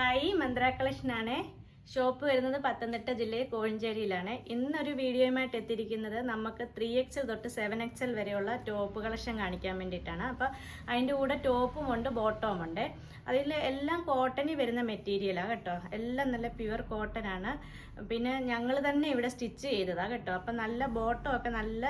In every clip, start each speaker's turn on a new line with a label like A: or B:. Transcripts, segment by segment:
A: Hi മന്ത്ര കളക്ഷനാണ് shop വരുന്നത് പത്തനംതിട്ട ജില്ലയിൽ കോഴഞ്ചേരിയിലാണ്. ഇന്നൊരു വീഡിയോയുമായിട്ട് എത്തിയിരിക്കുന്നത് നമുക്ക് ത്രീ എക്സൽ തൊട്ട് സെവൻ എക്സൽ വരെയുള്ള ടോപ്പ് കളക്ഷൻ കാണിക്കാൻ വേണ്ടിയിട്ടാണ്. അപ്പോൾ അതിന്റെ കൂടെ ടോപ്പും ഉണ്ട് ബോട്ടവും ഉണ്ട്. അതിൽ എല്ലാം കോട്ടണി വരുന്ന മെറ്റീരിയലാണ് കേട്ടോ. എല്ലാം നല്ല പ്യുവർ കോട്ടൺ ആണ്. പിന്നെ ഞങ്ങൾ തന്നെ ഇവിടെ സ്റ്റിച്ച് ചെയ്തതാണ് കേട്ടോ. അപ്പം നല്ല ബോട്ടം ഒക്കെ നല്ല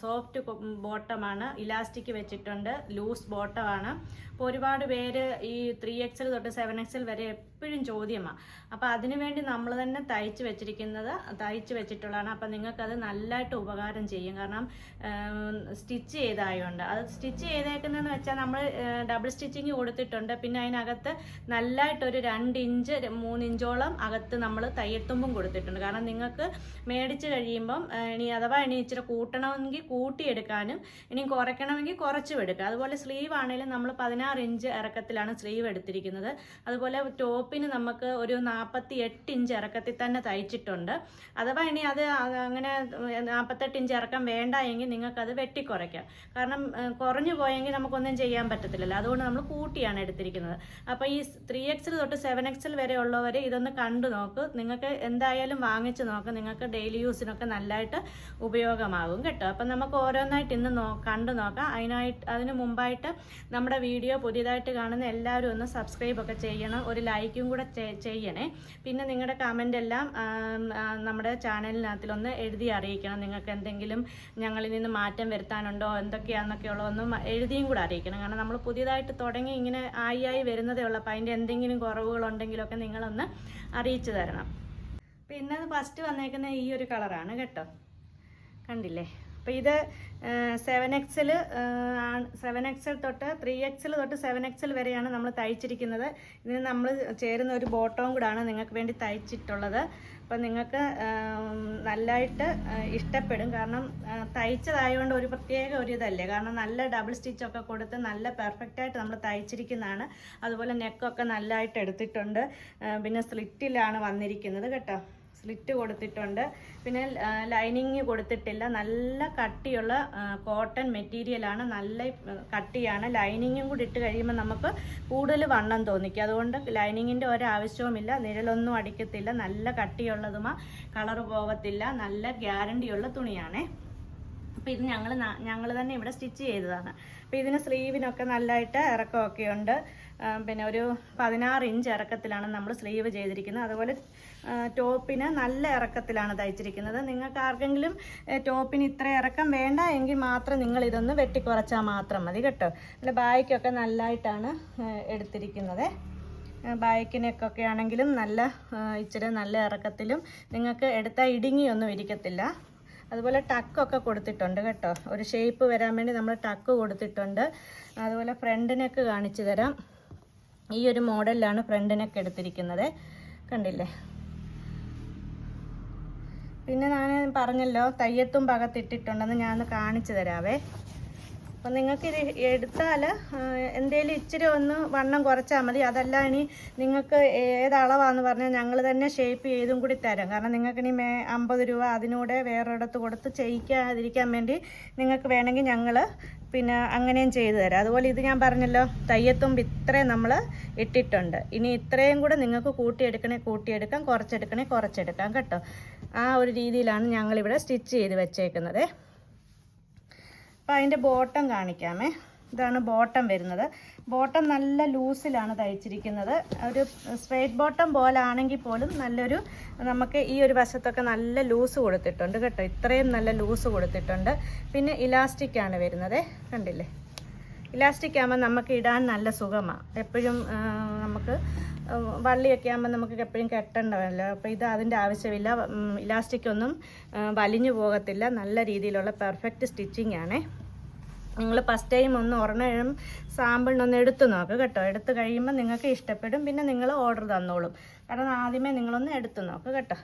A: സോഫ്റ്റ് ബോട്ടമാണ് ഇലാസ്റ്റിക് വെച്ചിട്ടുണ്ട് ലൂസ് ബോട്ടമാണ് അപ്പോൾ ഒരുപാട് പേര് ഈ ത്രീ എക്സൽ തൊട്ട് സെവൻ എക്സൽ വരെ എപ്പോഴും ചോദ്യമാണ് അപ്പോൾ അതിനുവേണ്ടി നമ്മൾ തന്നെ തയ്ച്ച് വെച്ചിരിക്കുന്നത് തയ്ച്ച് വെച്ചിട്ടുള്ളതാണ്. അപ്പോൾ നിങ്ങൾക്കത് നല്ലതായിട്ട് ഉപകാരം ചെയ്യും. കാരണം സ്റ്റിച്ച് ചെയ്തായതുകൊണ്ട് അത് സ്റ്റിച്ച് ചെയ്തേക്കുന്നതെന്ന് വെച്ചാൽ നമ്മൾ ഡബിൾ സ്റ്റിച്ചിങ് കൊടുത്തിട്ടുണ്ട്. പിന്നെ അതിനകത്ത് നല്ലതായിട്ടൊരു രണ്ട് ഇഞ്ച് മൂന്ന് ഇഞ്ചോളം അകത്ത് നമ്മൾ തയ്യത്തുമ്പും കൊടുത്തിട്ടുണ്ട്. കാരണം നിങ്ങൾക്ക് മേടിച്ച് കഴിയുമ്പം ഇനി അഥവാ ഇനി ഇച്ചിരി കൂട്ടണമെങ്കിൽ കൂട്ടിയെടുക്കാനും ഇനി കുറയ്ക്കണമെങ്കിൽ കുറച്ചും എടുക്കാം. അതുപോലെ സ്ലീവ് ആണെങ്കിലും നമ്മൾ പതിനാറ് ഇഞ്ച് ഇറക്കത്തിലാണ് സ്ലീവ് എടുത്തിരിക്കുന്നത്. അതുപോലെ ടോപ്പിന് നമുക്ക് ഒരു നാൽപ്പത്തി എട്ട് ഇഞ്ച് ഇറക്കത്തിൽ തന്നെ തയ്ച്ചിട്ടുണ്ട്. അഥവാ ഇനി അത് അങ്ങനെ നാൽപ്പത്തെട്ട് ഇഞ്ച് ഇറക്കം വേണ്ട എങ്കിൽ നിങ്ങൾക്കത് വെട്ടിക്കുറയ്ക്കാം. കാരണം കുറഞ്ഞു പോയെങ്കിൽ നമുക്കൊന്നും ചെയ്യാൻ പറ്റത്തില്ലല്ലോ. അതുകൊണ്ട് നമ്മൾ കൂട്ടിയാണ് എടുത്തിരിക്കുന്നത്. അപ്പോൾ ഈ ത്രീ എക്സിൽ തൊട്ട് സെവൻ എക്സിൽ വരെ ഉള്ളവർ ഇതൊന്ന് കണ്ടു നോക്ക്. നിങ്ങൾക്ക് എന്തായാലും വാങ്ങിച്ച് നോക്ക്. നിങ്ങൾക്ക് ഡെയിലി യൂസിനൊക്കെ നല്ലതായിട്ട് ഉപയോഗമാകും കേട്ടോ. അപ്പം നമുക്ക് ഓരോന്നായിട്ട് ഇന്ന് നോ കണ്ടു നോക്കാം. അതിനായിട്ട് അതിന് മുമ്പായിട്ട് നമ്മുടെ വീഡിയോ പുതിയതായിട്ട് കാണുന്ന എല്ലാവരും ഒന്ന് സബ്സ്ക്രൈബ് ഒക്കെ ചെയ്യണം. ഒരു ലൈക്കും കൂടെ ചെ- ചെയ്യണേ. പിന്നെ നിങ്ങളുടെ കമന്റ് എല്ലാം നമ്മുടെ ചാനലിനകത്തിലൊന്ന് എഴുതി അറിയിക്കണം. നിങ്ങൾക്ക് എന്തെങ്കിലും ഞങ്ങളിൽ നിന്ന് മാറ്റം വരുത്താനുണ്ടോ എന്തൊക്കെയാണെന്നൊക്കെ ഉള്ളതൊന്നും എഴുതിയും കൂടെ അറിയിക്കണം. കാരണം നമ്മൾ പുതിയതായിട്ട് തുടങ്ങി ഇങ്ങനെ ആയി ആയി വരുന്നതേ ഉള്ളൂ. അപ്പോൾ അതിന്റെ എന്തെങ്കിലും കുറവുകളുണ്ടെങ്കിലൊക്കെ നിങ്ങളൊന്ന് അറിയിച്ചു തരണം. പിന്നെ ഫസ്റ്റ് വന്നേക്കുന്ന ഈ ഒരു കളറാണ് കേട്ടോ. കണ്ടില്ലേ? അപ്പോൾ ഇത് സെവൻ എക്സൽ സെവൻ എക്സൽ തൊട്ട് ത്രീ എക്സൽ തൊട്ട് സെവൻ എക്സൽ വരെയാണ് നമ്മൾ തയ്ച്ചിരിക്കുന്നത്. ഇതിന് നമ്മൾ ചേരുന്ന ഒരു ബോട്ടവും കൂടാണ് നിങ്ങൾക്ക് വേണ്ടി തയ്ച്ചിട്ടുള്ളത്. അപ്പം നിങ്ങൾക്ക് നല്ലതായിട്ട് ഇഷ്ടപ്പെടും. കാരണം തയ്ച്ചതായതുകൊണ്ട് ഒരു പ്രത്യേക ഒരു ഇതല്ലേ. കാരണം നല്ല ഡബിൾ സ്റ്റിച്ചൊക്കെ കൊടുത്ത് നല്ല പെർഫെക്റ്റായിട്ട് നമ്മൾ തയ്ച്ചിരിക്കുന്നതാണ്. അതുപോലെ നെക്കൊക്കെ നല്ലതായിട്ട് എടുത്തിട്ടുണ്ട്. പിന്നെ സ്ലിറ്റിലാണ് വന്നിരിക്കുന്നത്. കേട്ടോ? സ്ലിറ്റ് കൊടുത്തിട്ടുണ്ട്. പിന്നെ ലൈനിങ് കൊടുത്തിട്ടില്ല. നല്ല കട്ടിയുള്ള കോട്ടൺ മെറ്റീരിയലാണ് നല്ല കട്ടിയാണ്. ലൈനിങ്ങും കൂടി ഇട്ട് കഴിയുമ്പോൾ നമുക്ക് കൂടുതൽ വണ്ണം തോന്നിക്കും. അതുകൊണ്ട് ലൈനിങ്ങിന്റെ ഒരാവശ്യവുമില്ല. നിഴലൊന്നും അടിക്കത്തില്ല. നല്ല കട്ടിയുള്ളതുമാ. കളർ പോകത്തില്ല നല്ല ഗ്യാരണ്ടിയുള്ള തുണിയാണേ. അപ്പോൾ ഇത് ഞങ്ങൾ ഞങ്ങൾ തന്നെ ഇവിടെ സ്റ്റിച്ച് ചെയ്തതാണ്. അപ്പോൾ ഇതിന് സ്ലീവിനൊക്കെ നല്ലതായിട്ട് ഇറക്കമൊക്കെ ഉണ്ട് പിന്നെ ഒരു പതിനാറ് ഇഞ്ച് ഇറക്കത്തിലാണ് നമ്മൾ സ്ലീവ് ചെയ്തിരിക്കുന്നത്. അതുപോലെ ടോപ്പിന് നല്ല ഇറക്കത്തിലാണ് തയ്ച്ചിരിക്കുന്നത്. നിങ്ങൾക്ക് ആർക്കെങ്കിലും ടോപ്പിന് ഇത്ര ഇറക്കം വേണ്ട എങ്കിൽ മാത്രം നിങ്ങൾ ഇതൊന്ന് വെട്ടിക്കുറച്ചാൽ മാത്രം മതി കേട്ടോ. അല്ല ബായ്ക്കൊക്കെ നല്ലതായിട്ടാണ് എടുത്തിരിക്കുന്നത്. ബായ്ക്കിനൊക്കെ ആണെങ്കിലും നല്ല ഇച്ചിരി നല്ല ഇറക്കത്തിലും നിങ്ങൾക്ക് എടുത്താൽ ഇടുങ്ങിയൊന്നും ഇരിക്കത്തില്ല. അതുപോലെ ടക്കൊക്കെ കൊടുത്തിട്ടുണ്ട് കേട്ടോ. ഒരു ഷേപ്പ് വരാൻ വേണ്ടി നമ്മൾ ടക്ക് കൊടുത്തിട്ടുണ്ട്. അതുപോലെ ഫ്രണ്ട് നെക്ക് കാണിച്ചു തരാം. ഈ ഒരു മോഡലിലാണ് ഫ്രണ്ടിനൊക്കെ നെക്ക് എടുത്തിരിക്കുന്നത്. കണ്ടില്ലേ? പിന്നെ ഞാൻ പറഞ്ഞല്ലോ തയ്യത്തും പകത്തിട്ടിട്ടുണ്ടെന്ന് ഞാൻ ഒന്ന് കാണിച്ചു തരാവേ. അപ്പം നിങ്ങൾക്ക് ഇത് എടുത്താൽ എന്തേലും ഇച്ചിരി ഒന്ന് വണ്ണം കുറച്ചാൽ മതി. അതല്ല ഇനി നിങ്ങൾക്ക് ഏത് അളവാന്ന് പറഞ്ഞാൽ ഞങ്ങൾ തന്നെ ഷേപ്പ് ചെയ്തും കൂടി തരാം. കാരണം നിങ്ങൾക്ക് ഇനി മേ അമ്പത് രൂപ അതിനൂടെ വേറൊരിടത്ത് കൊടുത്ത് ചെയ്യിക്കാതിരിക്കാൻ വേണ്ടി നിങ്ങൾക്ക് വേണമെങ്കിൽ ഞങ്ങൾ പിന്നെ അങ്ങനെയും ചെയ്തു തരാം. അതുപോലെ ഇത് ഞാൻ പറഞ്ഞല്ലോ തയ്യത്തുമ്പ് ഇത്രയും നമ്മൾ ഇട്ടിട്ടുണ്ട്. ഇനി ഇത്രയും കൂടെ നിങ്ങൾക്ക് കൂട്ടിയെടുക്കണേ കൂട്ടിയെടുക്കാം കുറച്ചെടുക്കണേ കുറച്ചെടുക്കാം കേട്ടോ. ആ ഒരു രീതിയിലാണ് ഞങ്ങളിവിടെ സ്റ്റിച്ച് ചെയ്ത് വെച്ചേക്കുന്നത്. അപ്പോൾ അതിന്റെ ബോട്ടം കാണിക്കാമേ. ഇതാണ് ബോട്ടം വരുന്നത്. ബോട്ടം നല്ല ലൂസിലാണ് തയ്ച്ചിരിക്കുന്നത്. ഒരു സ്ട്രേറ്റ് ബോട്ടം പോലെ ആണെങ്കിൽ പോലും നല്ലൊരു നമുക്ക് ഈ ഒരു വശത്തൊക്കെ നല്ല ലൂസ് കൊടുത്തിട്ടുണ്ട് കേട്ടോ. ഇത്രയും നല്ല ലൂസ് കൊടുത്തിട്ടുണ്ട്. പിന്നെ ഇലാസ്റ്റിക്കാണ് വരുന്നത്. കണ്ടില്ലേ? ഇലാസ്റ്റിക് ആകുമ്പോൾ നമുക്ക് ഇടാൻ നല്ല സുഖമാണ് എപ്പോഴും നമുക്ക് വള്ളിയൊക്കെ ആകുമ്പോൾ നമുക്ക് എപ്പോഴും കെട്ടണ്ടല്ലോ. അപ്പോൾ ഇത് അതിന്റെ ആവശ്യമില്ല. ഇലാസ്റ്റിക് ഒന്നും വലിഞ്ഞു പോകത്തില്ല. നല്ല രീതിയിലുള്ള പെർഫെക്റ്റ് സ്റ്റിച്ചിങ് ആണേ. നിങ്ങൾ ഫസ്റ്റ് ടൈം ഒന്ന് ഒരെണ്ണം സാമ്പിളിനൊന്ന് എടുത്ത് നോക്ക് കേട്ടോ. എടുത്ത് കഴിയുമ്പോൾ നിങ്ങൾക്ക് ഇഷ്ടപ്പെടും പിന്നെ നിങ്ങൾ ഓർഡർ തന്നോളും. കാരണം ആദ്യമേ നിങ്ങളൊന്ന് എടുത്ത് നോക്ക് കേട്ടോ.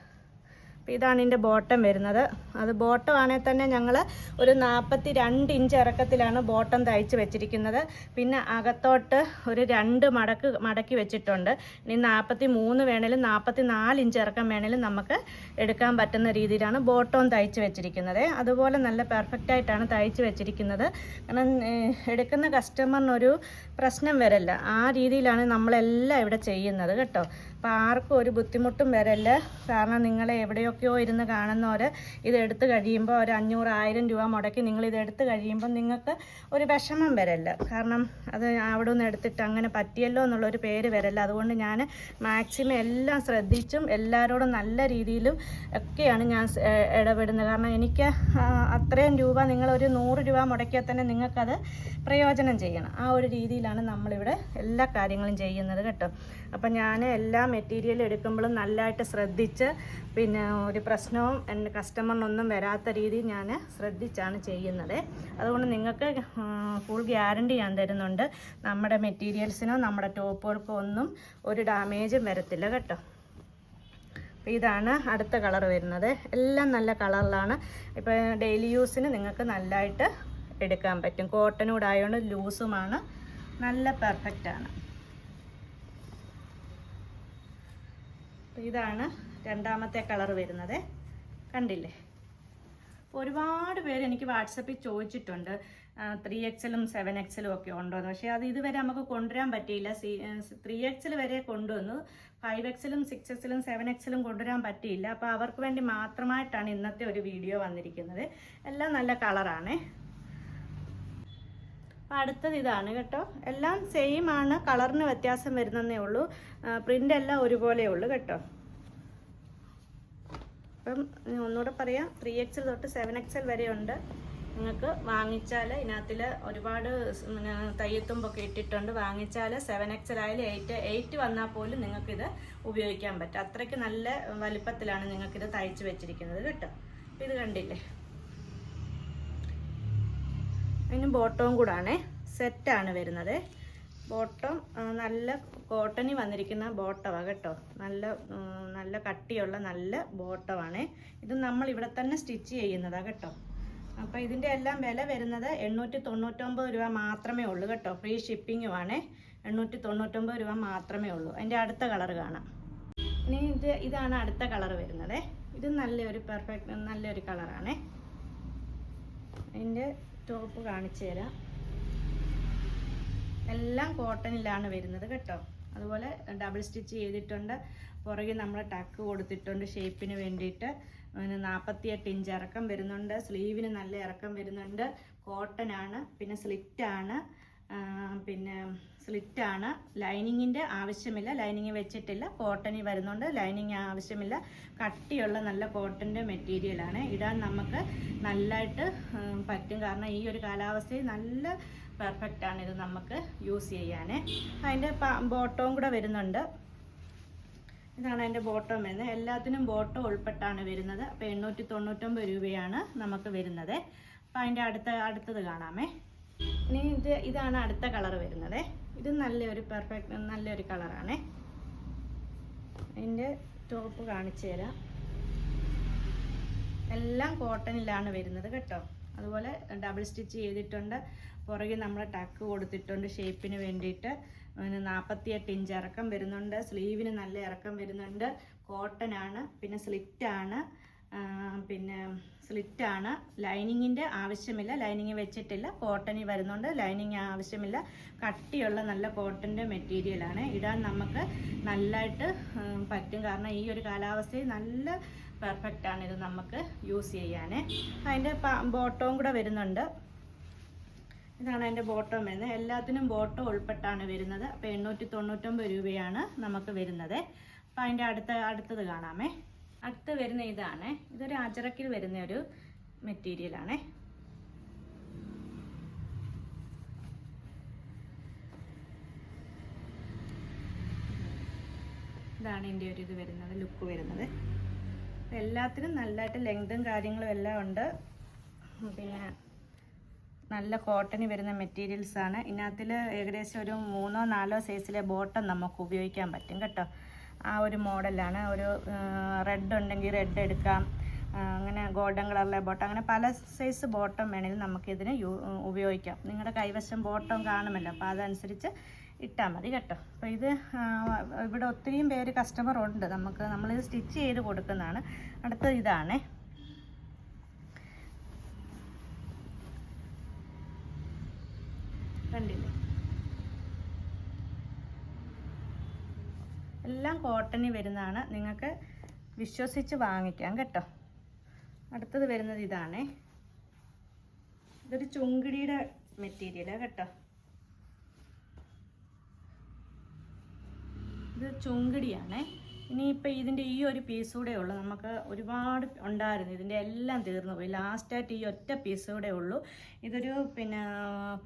A: അപ്പോൾ ഇതാണ് ഇതിന്റെ ബോട്ടം വരുന്നത്. അത് ബോട്ടം ആണെങ്കിൽ തന്നെ ഞങ്ങൾ ഒരു നാൽപ്പത്തി രണ്ട് ഇഞ്ച് ഇറക്കത്തിലാണ് ബോട്ടം തയ്ച്ച് വെച്ചിരിക്കുന്നത്. പിന്നെ അകത്തോട്ട് ഒരു രണ്ട് മടക്ക് മടക്കി വെച്ചിട്ടുണ്ട്. ഇനി നാൽപ്പത്തി മൂന്ന് വേണേലും നാൽപ്പത്തി നാല് ഇഞ്ച് ഇറക്കം വേണേലും നമുക്ക് എടുക്കാൻ പറ്റുന്ന രീതിയിലാണ് ബോട്ടവും തയ്ച്ച് വെച്ചിരിക്കുന്നത്. അതുപോലെ നല്ല പെർഫെക്റ്റ് ആയിട്ടാണ് തയ്ച്ച് വെച്ചിരിക്കുന്നത്. കാരണം എടുക്കുന്ന കസ്റ്റമറിനൊരു പ്രശ്നം വരല്ല. ആ രീതിയിലാണ് നമ്മളെല്ലാം ഇവിടെ ചെയ്യുന്നത് കേട്ടോ. അപ്പോൾ ആർക്കും ഒരു ബുദ്ധിമുട്ടും വരല്ല. കാരണം നിങ്ങൾ എവിടെയൊക്കെയോ ഇരുന്ന് കാണുന്നവർ ഇതെടുത്ത് കഴിയുമ്പോൾ ഒരു അഞ്ഞൂറ് ആയിരം രൂപ മുടക്കി നിങ്ങൾ ഇത് എടുത്തു കഴിയുമ്പോൾ നിങ്ങൾക്ക് ഒരു വിഷമം വരല്ല. കാരണം അത് അവിടെ നിന്ന് എടുത്തിട്ട് അങ്ങനെ പറ്റിയല്ലോ എന്നുള്ളൊരു പേര് വരല്ല. അതുകൊണ്ട് ഞാൻ മാക്സിമം എല്ലാം ശ്രദ്ധിച്ചും എല്ലാവരോടും നല്ല രീതിയിലും ഒക്കെയാണ് ഞാൻ ഇടപെടുന്നത്. കാരണം എനിക്ക് അത്രയും രൂപ നിങ്ങളൊരു നൂറ് രൂപ മുടക്കിയാൽ തന്നെ നിങ്ങൾക്കത് പ്രയോജനം ചെയ്യണം. ആ ഒരു രീതിയിലാണ് നമ്മളിവിടെ എല്ലാ കാര്യങ്ങളും ചെയ്യുന്നത് കേട്ടോ. അപ്പം ഞാൻ എല്ലാ മെറ്റീരിയൽ എടുക്കുമ്പോഴും നല്ലതായിട്ട് ശ്രദ്ധിച്ച് പിന്നെ ഒരു പ്രശ്നവും എന്റെ കസ്റ്റമറിനൊന്നും വരാത്ത രീതിയിൽ ഞാൻ ശ്രദ്ധിച്ചാണ് ചെയ്യുന്നത്. അതുകൊണ്ട് നിങ്ങൾക്ക് ഫുൾ ഗ്യാരണ്ടി ഞാൻ തരുന്നുണ്ട്. നമ്മുടെ മെറ്റീരിയൽസിനോ നമ്മുടെ ടോപ്പുകൾക്കോ ഒന്നും ഒരു ഡാമേജും വരത്തില്ല കേട്ടോ. അപ്പോൾ ഇതാണ് അടുത്ത കളർ വരുന്നത്. എല്ലാം നല്ല കളറിലാണ് ഇപ്പോൾ ഡെയിലി യൂസിന് നിങ്ങൾക്ക് നല്ലതായിട്ട് എടുക്കാൻ പറ്റും. കോട്ടനൂടായതുകൊണ്ട് ലൂസുമാണ് നല്ല പെർഫെക്റ്റ് അപ്പോൾ ഇതാണ് രണ്ടാമത്തെ കളർ വരുന്നത്. കണ്ടില്ലേ? അപ്പോൾ ഒരുപാട് പേര് എനിക്ക് വാട്സപ്പിൽ ചോദിച്ചിട്ടുണ്ട്. ത്രീ എക്സലും സെവൻ എക്സലും ഒക്കെ ഉണ്ടോ ഉണ്ടോയെന്ന് പക്ഷേ അത് ഇതുവരെ നമുക്ക് കൊണ്ടുവരാൻ പറ്റിയില്ല. സി ത്രീ എക്സൽ വരെ കൊണ്ടുവന്നു. ഫൈവ് എക്സലും സിക്സ് എക്സലും സെവൻ എക്സലും കൊണ്ടുവരാൻ പറ്റിയില്ല. അപ്പോൾ അവർക്ക് വേണ്ടി മാത്രമായിട്ടാണ് ഇന്നത്തെ ഒരു വീഡിയോ വന്നിരിക്കുന്നത്. എല്ലാം നല്ല കളറാണേ. അപ്പോൾ അടുത്തത് ഇതാണ് കേട്ടോ. എല്ലാം സെയിം ആണ്. കളറിന് വ്യത്യാസം വരുന്നതേ ഉള്ളൂ. പ്രിന്റ് എല്ലാം ഒരുപോലെ ഉള്ളൂ കേട്ടോ. അപ്പം ഒന്നുകൂടെ പറയാം. ത്രീ എക്സൽ തൊട്ട് സെവൻ എക്സൽ ഉണ്ട്. നിങ്ങൾക്ക് വാങ്ങിച്ചാൽ ഇതിനകത്തിൽ ഒരുപാട് തയ്യത്തുമ്പൊക്കെ ഇട്ടിട്ടുണ്ട്. വാങ്ങിച്ചാൽ സെവൻ എക്സൽ ആയാലും എയ്റ്റ് എയ്റ്റ് വന്നാൽ പോലും നിങ്ങൾക്കിത് ഉപയോഗിക്കാൻ പറ്റും. അത്രയ്ക്ക് നല്ല വലിപ്പത്തിലാണ് നിങ്ങൾക്കിത് തയ്ച്ച് വെച്ചിരിക്കുന്നത് കേട്ടോ. ഇത് കണ്ടില്ലേ? അതിന് ബോട്ടവും കൂടാണേ. സെറ്റാണ് വരുന്നത്. ബോട്ടം നല്ല കോട്ടണി വന്നിരിക്കുന്ന ബോട്ടമാണ് കേട്ടോ. നല്ല നല്ല കട്ടിയുള്ള നല്ല ബോട്ടമാണ് ഇത് നമ്മൾ ഇവിടെ തന്നെ സ്റ്റിച്ച് ചെയ്യുന്നതാണ് കേട്ടോ. അപ്പോൾ ഇതിന്റെ എല്ലാം വില വരുന്നത് എണ്ണൂറ്റി തൊണ്ണൂറ്റൊമ്പത് രൂപ മാത്രമേ ഉള്ളൂ കേട്ടോ. ഫ്രീ ഷിപ്പിങ്ങുമാണേ എണ്ണൂറ്റി തൊണ്ണൂറ്റൊമ്പത് രൂപ മാത്രമേ ഉള്ളൂ. അതിന്റെ അടുത്ത കളർ കാണാം. ഇനി ഇത് ഇതാണ് അടുത്ത കളർ വരുന്നത്. ഇത് നല്ലൊരു പെർഫെക്റ്റ് നല്ലൊരു കളറാണേ അതിന്റെ ടോപ്പ് കാണിച്ചു തരാം. എല്ലാം കോട്ടണിലാണ് വരുന്നത് കേട്ടോ. അതുപോലെ ഡബിൾ സ്റ്റിച്ച് ചെയ്തിട്ടുണ്ട്. പുറകെ നമ്മൾ ടക്ക് കൊടുത്തിട്ടുണ്ട് ഷേപ്പിന് വേണ്ടിയിട്ട്. പിന്നെ നാൽപ്പത്തിയെട്ട് ഇഞ്ച് ഇറക്കം വരുന്നുണ്ട്. സ്ലീവിന് നല്ല ഇറക്കം വരുന്നുണ്ട്. കോട്ടൺ ആണ്. പിന്നെ സ്ലിറ്റ് ആണ്. പിന്നെ സ്ലിറ്റാണ്. ലൈനിങ്ങിന്റെ ആവശ്യമില്ല. ലൈനിങ് വെച്ചിട്ടില്ല. കോട്ടണിൽ വരുന്നുണ്ട് ലൈനിങ് ആവശ്യമില്ല. കട്ടിയുള്ള നല്ല കോട്ടന്റെ മെറ്റീരിയലാണ്. ഇടാൻ നമുക്ക് നല്ലതായിട്ട് പറ്റും. കാരണം ഈ ഒരു കാലാവസ്ഥയിൽ നല്ല പെർഫെക്റ്റ് ആണ് ഇത് നമുക്ക് യൂസ് ചെയ്യാനേ. അതിന്റെ ബോട്ടവും കൂടെ വരുന്നുണ്ട്. ഇതാണ് അതിന്റെ ബോട്ടം വരുന്നത്. എല്ലാത്തിനും ബോട്ടം ഉൾപ്പെട്ടാണ് വരുന്നത്. അപ്പോൾ എണ്ണൂറ്റി തൊണ്ണൂറ്റൊമ്പത് രൂപയാണ് നമുക്ക് വരുന്നത്. അപ്പോൾ അതിന്റെ അടുത്ത അടുത്തത് കാണാമേ. ഇനി ഇത് ഇതാണ് അടുത്ത കളർ വരുന്നത്. ഇത് നല്ലൊരു പെർഫെക്റ്റ് നല്ലൊരു കളറാണ്. അതിന്റെ ടോപ്പ് കാണിച്ചു തരാം. എല്ലാം കോട്ടണിലാണ് വരുന്നത് കേട്ടോ. അതുപോലെ ഡബിൾ സ്റ്റിച്ച് ചെയ്തിട്ടുണ്ട്. പുറകെ നമ്മൾ ടക്ക് കൊടുത്തിട്ടുണ്ട് ഷേപ്പിന് വേണ്ടിയിട്ട്. പിന്നെ നാൽപ്പത്തിയെട്ട് ഇഞ്ച് ഇറക്കം വരുന്നുണ്ട്. സ്ലീവിന് നല്ല ഇറക്കം വരുന്നുണ്ട്. കോട്ടൺ ആണ്. പിന്നെ സ്ലിറ്റ് ആണ്. പിന്നെ സ്ലിറ്റ് ആണ് ലൈനിങ്ങിന്റെ ആവശ്യമില്ല. ലൈനിങ് വെച്ചിട്ടില്ല. കോട്ടണിൽ വരുന്നുണ്ട് ലൈനിങ് ആവശ്യമില്ല. കട്ടിയുള്ള നല്ല കോട്ടന്റെ മെറ്റീരിയലാണ്. ഇടാൻ നമുക്ക് നല്ലതായിട്ട് പറ്റും. കാരണം ഈ ഒരു കാലാവസ്ഥയിൽ നല്ല പെർഫെക്റ്റ് ആണ് ഇത് നമുക്ക് യൂസ് ചെയ്യാൻ അതിന്റെ ബോട്ടവും കൂടെ വരുന്നുണ്ട്. ഇതാണ് അതിന്റെ ബോട്ടം വരുന്നത്. എല്ലാത്തിനും ബോട്ടം ഉൾപ്പെട്ടാണ് വരുന്നത്. അപ്പോൾ എണ്ണൂറ്റി തൊണ്ണൂറ്റൊമ്പത് രൂപയാണ് നമുക്ക് വരുന്നത്. അപ്പോൾ അതിന്റെ അടുത്ത അടുത്തത് കാണാമേ. അടുത്ത് വരുന്ന ഇതാണ്. ഇതൊരു അജറക്കിൽ വരുന്ന ഒരു മെറ്റീരിയലാണേ ഇതാണ് ഇതിന്റെ ഒരു ഇത് വരുന്നത് ലുക്ക് വരുന്നത്. എല്ലാത്തിനും നല്ലതായിട്ട് ലെങ്തും കാര്യങ്ങളും എല്ലാം ഉണ്ട്. പിന്നെ നല്ല കോട്ടണി വരുന്ന മെറ്റീരിയൽസാണ് ഇതിനകത്തിൽ ഏകദേശം ഒരു മൂന്നോ നാലോ സൈസിലെ ബോട്ടം നമുക്ക് ഉപയോഗിക്കാൻ പറ്റും കേട്ടോ. ആ ഒരു മോഡലാണ്. ഒരു റെഡ് ഉണ്ടെങ്കിൽ റെഡ് എടുക്കാം. അങ്ങനെ ഗോൾഡൻ കളറിലെ ബോട്ടം അങ്ങനെ പല സൈസ് ബോട്ടം വേണമെങ്കിലും നമുക്കിതിന് യൂ ഉപയോഗിക്കാം. നിങ്ങളുടെ കൈവശം ബോട്ടം കാണുമല്ലോ. അപ്പോൾ അതനുസരിച്ച് ഇട്ടാൽ മതി കേട്ടോ. അപ്പോൾ ഇത് ഇവിടെ ഒത്തിരിയും പേര് കസ്റ്റമർ ഉണ്ട്. നമുക്ക് നമ്മളിത് സ്റ്റിച്ച് ചെയ്ത് കൊടുക്കുന്നതാണ്. അടുത്തത് ഇതാണേ കണ്ടില്ലേ എല്ലാം കോട്ടണിൽ വരുന്നതാണ്. നിങ്ങൾക്ക് വിശ്വസിച്ച് വാങ്ങിക്കാം കേട്ടോ. അടുത്തത് വരുന്നത് ഇതാണേ. ഇതൊരു ചുങ്കിടിയുടെ മെറ്റീരിയലാണ് കേട്ടോ. ഇത് ചുങ്കിടിയാണേ. ഇനിയിപ്പോൾ ഇതിന്റെ ഈ ഒരു പീസ് കൂടെ ഉള്ളൂ. നമുക്ക് ഒരുപാട് ഉണ്ടായിരുന്നു. ഇതിന്റെ എല്ലാം തീർന്നു പോയി. ലാസ്റ്റായിട്ട് ഈ ഒറ്റ പീസ് കൂടെ ഉള്ളൂ. ഇതൊരു പിന്നെ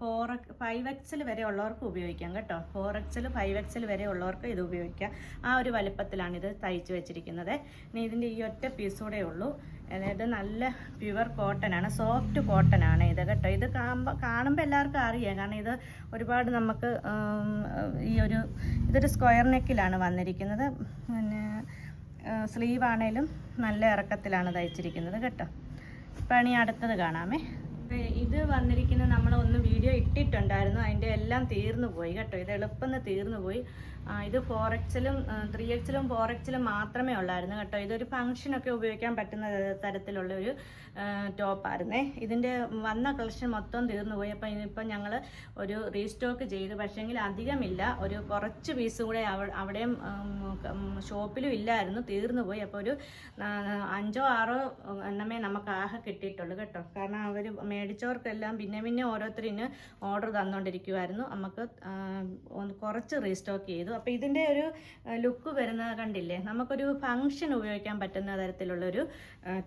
A: ഫോർ ഫൈവ് എക്സിൽ വരെ ഉള്ളവർക്ക് ഉപയോഗിക്കാം കേട്ടോ. ഫോർ എക്സിൽ ഫൈവ് എക്സിൽ വരെ ഉള്ളവർക്ക് ഇത് ഉപയോഗിക്കാം. ആ ഒരു വലുപ്പത്തിലാണ് ഇത് തയ്ച്ച് വെച്ചിരിക്കുന്നത്. ഇനി ഇതിന്റെ ഈ ഒറ്റ പീസ് കൂടെ ഉള്ളൂ. അതായത് നല്ല പ്യുവർ കോട്ടൺ ആണ് സോഫ്റ്റ് കോട്ടൺ ആണ് ഇത് കേട്ടോ. ഇത് കാണുമ്പോൾ കാണുമ്പോൾ എല്ലാവർക്കും അറിയാം. കാരണം ഇത് ഒരുപാട് നമുക്ക് ഈ ഒരു ഇതൊരു സ്ക്വയർ നെക്കിലാണ് വന്നിരിക്കുന്നത്. പിന്നെ സ്ലീവ് ആണേലും നല്ല ഇറക്കത്തിലാണ് തയ്ച്ചിരിക്കുന്നത് കേട്ടോ. പണി അടുത്തത് കാണാമേ. ദേ ഇത് വന്നിരിക്കുന്ന നമ്മൾ ഒന്ന് വീഡിയോ ഇട്ടിട്ടുണ്ടായിരുന്നു. അതിന്റെ എല്ലാം തീർന്നു പോയി കേട്ടോ. ഇത് എളുപ്പം തീർന്നു പോയി. ഇത് ഫോർ എക്സിലും ത്രീ എക്സിലും ഫോർ എക്സിലും മാത്രമേ ഉള്ളായിരുന്നു കേട്ടോ. ഇതൊരു ഫംഗ്ഷനൊക്കെ ഉപയോഗിക്കാൻ പറ്റുന്ന തരത്തിലുള്ള ഒരു ടോപ്പായിരുന്നേ ഇതിന്റെ വന്ന കളക്ഷൻ മൊത്തം തീർന്നു പോയി. അപ്പം ഇനിയിപ്പം ഞങ്ങൾ ഒരു റീസ്റ്റോക്ക് ചെയ്തു. പക്ഷേങ്കിൽ അധികമില്ല. ഒരു കുറച്ച് പീസ് കൂടെ അവ- അവിടെയും ഷോപ്പിലും ഇല്ലായിരുന്നു. തീർന്നു പോയി. അപ്പോൾ ഒരു അഞ്ചോ ആറോ എണ്ണമേ നമുക്ക് ആകെ കിട്ടിയിട്ടുള്ളൂ കേട്ടോ. കാരണം അവർ മേടിച്ചവർക്കെല്ലാം പിന്നെ പിന്നെ ഓരോരുത്തരിന് ഓർഡർ തന്നുകൊണ്ടിരിക്കുമായിരുന്നു നമുക്ക് കുറച്ച് റീസ്റ്റോക്ക് ചെയ്തു. അപ്പോൾ ഇതിന്റെ ഒരു ലുക്ക് വരുന്നത് കണ്ടില്ലേ? നമുക്കൊരു ഫങ്ഷൻ ഉപയോഗിക്കാൻ പറ്റുന്ന തരത്തിലുള്ളൊരു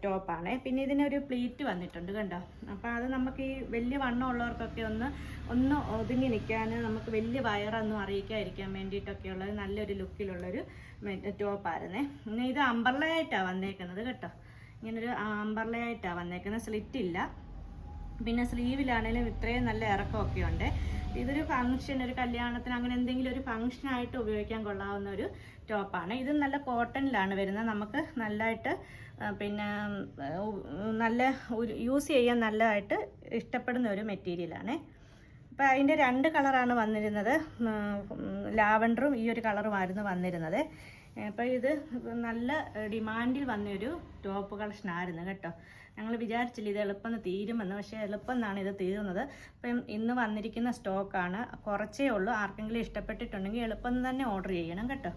A: ടോപ്പാണ്. പിന്നെ ഇതിനൊരു പ്ലീറ്റ് വന്നിട്ടുണ്ട് കണ്ടോ? അപ്പോൾ അത് നമുക്ക് ഈ വലിയ വണ്ണം ഉള്ളവർക്കൊക്കെ ഒന്ന് ഒന്ന് ഒതുങ്ങി നിൽക്കാൻ നമുക്ക് വലിയ വയറൊന്നും അറിയിക്കാതിരിക്കാൻ വേണ്ടിയിട്ടൊക്കെയുള്ള നല്ലൊരു ലുക്കിലുള്ളൊരു ടോപ്പായിരുന്നേ. പിന്നെ ഇത് അമ്പർലയായിട്ടാണ് വന്നേക്കുന്നത് കേട്ടോ. ഇങ്ങനൊരു അമ്പർലയായിട്ടാണ് വന്നേക്കുന്നത്. സ്ലിറ്റ് ഇല്ല പിന്നെ സ്ലീവിലാണേലും ഇത്രയും നല്ല ഇറക്കമൊക്കെ ഉണ്ട്. ഇതൊരു ഫംഗ്ഷൻ ഒരു കല്യാണത്തിന് അങ്ങനെ എന്തെങ്കിലും ഒരു ഫംഗ്ഷനായിട്ട് ഉപയോഗിക്കാൻ കൊള്ളാവുന്ന ഒരു ടോപ്പാണ് ഇത് നല്ല കോട്ടണിലാണ് വരുന്നത്. നമുക്ക് നല്ലതായിട്ട് പിന്നെ നല്ല യൂസ് ചെയ്യാൻ നല്ലതായിട്ട് ഇഷ്ടപ്പെടുന്ന ഒരു മെറ്റീരിയലാണ് അപ്പോൾ അതിന്റെ രണ്ട് കളറാണ് വന്നിരുന്നത്. ലാവൻഡറും ഈ ഒരു കളറുമായിരുന്നു വന്നിരുന്നത്. അപ്പോൾ ഇത് നല്ല ഡിമാൻഡിൽ വന്നൊരു ടോപ്പ് കളക്ഷനായിരുന്നു കേട്ടോ. ഞങ്ങൾ വിചാരിച്ചില്ല ഇത് എളുപ്പം തീരുമെന്ന് പക്ഷേ എളുപ്പം എന്നാണ് ഇത് തീരുന്നത്. അപ്പം ഇന്ന് വന്നിരിക്കുന്ന സ്റ്റോക്കാണ് കുറച്ചേ ഉള്ളൂ. ആർക്കെങ്കിലും ഇഷ്ടപ്പെട്ടിട്ടുണ്ടെങ്കിൽ എളുപ്പം തന്നെ ഓർഡർ ചെയ്യണം കേട്ടോ.